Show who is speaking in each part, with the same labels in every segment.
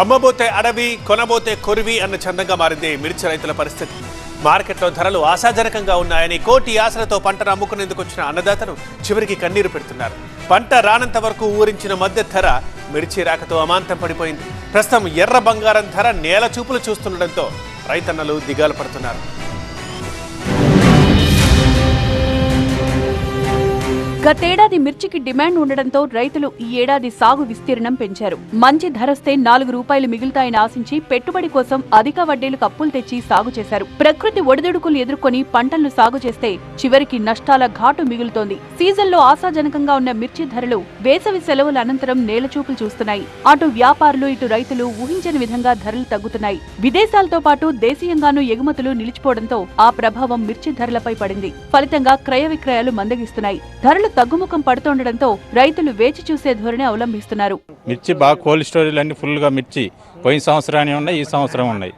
Speaker 1: అమ్మబోతే అడవి కొనబోతే కొరివి అన్న చందంగా మారింది మిర్చి రైతుల పరిస్థితి. మార్కెట్లో ధరలు ఆశాజనకంగా ఉన్నాయని కోటి ఆశలతో పంటను అమ్ముకునేందుకు వచ్చిన అన్నదాతలు చివరికి కన్నీరు పెడుతున్నారు. పంట రానంత వరకు ఊరించిన మధ్య ధర మిర్చి రాకతో అమాంతం పడిపోయింది. ప్రస్తుతం ఎర్ర బంగారం ధర నేల చూపులు చూస్తుండటంతో రైతన్నలు దిగాలు పడుతున్నారు.
Speaker 2: గతేడాది మిర్చికి డిమాండ్ ఉండడంతో రైతులు ఈ ఏడాది సాగు విస్తీర్ణం పెంచారు. మంచి ధరస్తే నాలుగు రూపాయలు మిగులుతాయని ఆశించి పెట్టుబడి కోసం అధిక వడ్డీలకు అప్పులు తెచ్చి సాగు చేశారు. ప్రకృతి ఒడిదుడుకులు ఎదుర్కొని పంటలను సాగు చేస్తే చివరికి నష్టాల ఘాటు మిగులుతోంది. సీజన్లో ఆశాజనకంగా ఉన్న మిర్చి ధరలు వేసవి సెలవుల అనంతరం నేలచూపులు చూస్తున్నాయి. అటు వ్యాపారులు ఇటు రైతులు ఊహించని విధంగా ధరలు తగ్గుతున్నాయి. విదేశాలతో పాటు దేశీయంగానూ ఎగుమతులు నిలిచిపోవడంతో ఆ ప్రభావం మిర్చి ధరలపై పడింది. ఫలితంగా క్రయ విక్రయాలు మందగిస్తున్నాయి. ధరలు తగ్గుముఖం పడుతుండటంతో రైతులు వేచి చూసే ధోరణి అవలంబిస్తున్నారు.
Speaker 3: మిర్చి బాగా కోల్డ్ స్టోరేజ్ అన్ని ఫుల్గా మిర్చి. పోయిన సంవత్సరాన్ని ఉన్నాయి ఈ సంవత్సరం ఉన్నాయి.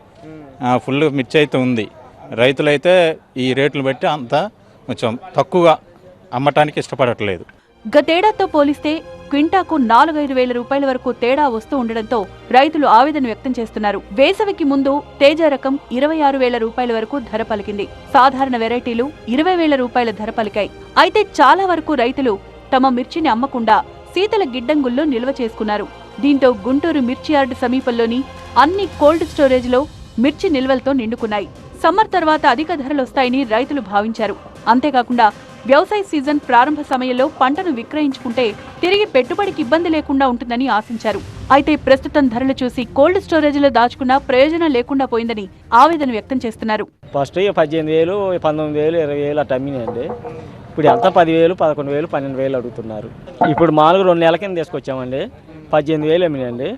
Speaker 3: ఫుల్ మిర్చి అయితే ఉంది. రైతులైతే ఈ రేట్లు బట్టి అంత కొంచెం తక్కువగా అమ్మటానికి ఇష్టపడట్లేదు.
Speaker 2: గతేడాదితో పోలిస్తే క్వింటాకు నాలుగైదు వేల రూపాయల వరకు తేడా వస్తూ ఉండడంతో రైతులు ఆవేదన వ్యక్తం చేస్తున్నారు. వేసవికి ముందు తేజ రకం ఇరవై ఆరు వేల రూపాయల వరకు ధర పలికింది. సాధారణ వెరైటీలు ఇరవై వేల రూపాయల ధర పలికాయి. అయితే చాలా వరకు రైతులు తమ మిర్చిని అమ్మకుండా శీతల గిడ్డంగుల్లో నిల్వ చేసుకున్నారు. దీంతో గుంటూరు మిర్చి యార్డు సమీపంలోని అన్ని కోల్డ్ స్టోరేజ్లో మిర్చి నిల్వలతో నిండుకున్నాయి. సమ్మర్ తర్వాత అధిక ధరలొస్తాయని రైతులు భావించారు. అంతేకాకుండా వ్యవసాయ సీజన్ ప్రారంభ సమయంలో పంటను విక్రయించుకుంటే తిరిగి పెట్టుబడికి ఇబ్బంది లేకుండా ఉంటుందని ఆశించారు. అయితే ప్రస్తుతం ధరలు చూసి కోల్డ్ స్టోరేజ్లో దాచుకున్న ప్రయోజనం లేకుండా పోయిందని ఆవేదన వ్యక్తం చేస్తున్నారు.
Speaker 4: ఫస్ట్ పద్దెనిమిది వేలు పంతొమ్మిది వేలు ఇరవై వేలు అట్ట అమ్మినాయండి. ఇప్పుడు ఎంత? పదివేలు పదకొండు వేలు పన్నెండు వేలు అడుగుతున్నారు. ఇప్పుడు మామూలుగా రెండు నెలల కింద తీసుకొచ్చామండి. పద్దెనిమిది వేలు అమ్మినాయండి.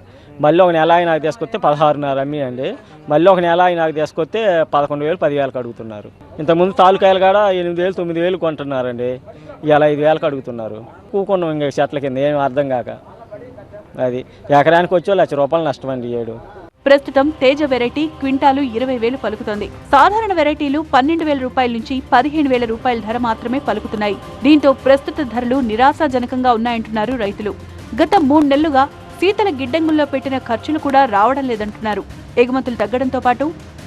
Speaker 4: మళ్ళీ ఒక నెల అయినాక తీసుకొస్తే పదహారున్నర అమ్మినండి మళ్ళీ ఒక నెల అయినాక తీసుకొస్తే పదకొండు వేలు పదివేలకు అడుగుతున్నారు. ఇంతకుముందు తాలూకాయలు కాడ ఎనిమిది వేలు తొమ్మిది వేలు కొంటున్నారండి. ఇలా ఐదు వేలకు అడుగుతున్నారు. కూకున్నాం ఇంకా చెట్ల కింద ఏం అర్థం కాక. అది ఎకరానికి వచ్చో లక్ష రూపాయలు నష్టం అండి ఏడు.
Speaker 2: ప్రస్తుతం తేజ వెరైటీ క్వింటాలు ఇరవై వేలు పలుకుతోంది. సాధారణ వెరైటీలు పన్నెండు వేల రూపాయల నుంచి పదిహేను వేల రూపాయల ధర మాత్రమే పలుకుతున్నాయి. దీంతో ప్రస్తుత ధరలు నిరాశాజనకంగా ఉన్నాయంటున్నారు రైతులు. గత మూడు నెలలుగా శీతల గిడ్డంగుల్లో పెట్టిన ఖర్చులు కూడా రావడం లేదంటున్నారు. ఎగుమతులు తగ్గడంతో పాటు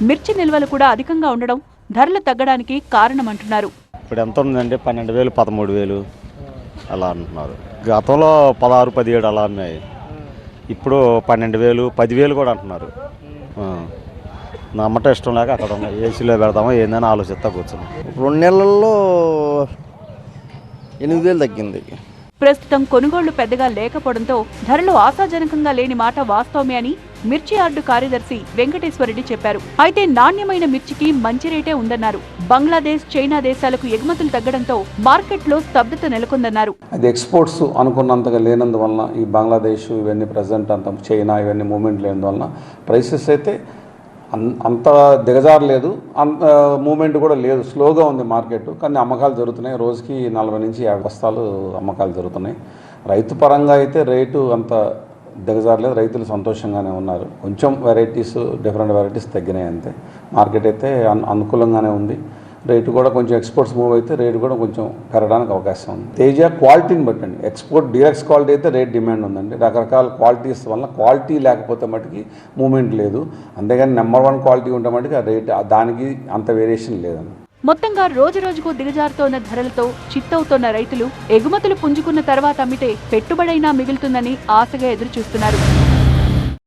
Speaker 2: మిర్చి నిల్వలు కూడా అధికంగా ఉండడం ధరలు తగ్గడానికి కారణమంటున్నారు.
Speaker 5: ఇప్పుడు ఎంత ఉందండి? పన్నెండు వేలు పదమూడు వేలు అలా అంటున్నారు. గతంలో పదహారు పదిహేడు అలా ఉన్నాయి. ఇప్పుడు పన్నెండు వేలు పదివేలు కూడా అంటున్నారు. నమ్మటం ఇష్టం లేక అక్కడ ఉన్నాయి ఏసీలో పెడతామో ఏందని ఆలోచిస్తా కూర్చున్నాం.
Speaker 6: రెండు నెలల్లో ఎనిమిది వేలు తగ్గింది.
Speaker 2: ప్రస్తుతం కొనుగోళ్ళు పెద్దగా లేకపోవడంతో ధరలు ఆశాజనకంగా లేని మాట వాస్తవమే అని మిర్చి యార్డు కార్యదర్శి వెంకటేశ్వరరెడ్డి చెప్పారు. అయితే నాణ్యమైన మిర్చికి మంచి రేటే ఉందన్నారు. బంగ్లాదేశ్ చైనా దేశాలకు ఎగుమతులు తగ్గడంతో మార్కెట్లో స్తబ్దత నెలకొందన్నారు.
Speaker 7: అది ఎక్స్పోర్ట్స్ అనుకున్నంతగా లేనందువలన ఈ బంగ్లాదేశ్ ఇవన్నీ ప్రజెంట్ అంత చైనా ఇవన్నీ మూమెంట్ లేనందువలన ప్రైసెస్ అయితే అంత దిగజారలేదు అంత మూమెంట్ కూడా లేదు. స్లోగా ఉంది మార్కెట్. కానీ అమ్మకాలు జరుగుతున్నాయి. రోజుకి నలభై నుంచి యాభై బస్తాలు అమ్మకాలు జరుగుతున్నాయి. రైతు పరంగా అయితే రేటు అంత దిగజారలేదు రైతులు సంతోషంగానే ఉన్నారు. కొంచెం వెరైటీస్ డిఫరెంట్ వెరైటీస్ తగ్గినాయి అంతే. మార్కెట్ అయితే అన్- అనుకూలంగానే ఉంది. రేటు కూడా కొంచెం ఎక్స్పోర్ట్స్ మూవ్ అయితే రేటు కూడా కొంచెం పెరగడానికి అవకాశం ఉంది. తేజ క్వాలిటీని బట్టండి. ఎక్స్పోర్ట్ డీలక్స్ క్వాలిటీ అయితే రేట్ డిమాండ్ ఉందండి. రకరకాల క్వాలిటీస్ వల్ల క్వాలిటీ లేకపోతే మటుకి మూమెంట్ లేదు. అంతేగాని నెంబర్ వన్ క్వాలిటీ ఉంటే మటుకు ఆ రేట్ దానికి అంత వేరియేషన్ లేదండి.
Speaker 2: మొత్తంగా రోజు రోజుకు దిగజారుతోన్న ధరలతో చిత్తవుతోన్న రైతులు ఎగుమతులు పుంజుకున్న తర్వాత అమ్మితే పెట్టుబడైనా మిగులుతుందని ఆశగా ఎదురుచూస్తున్నారు.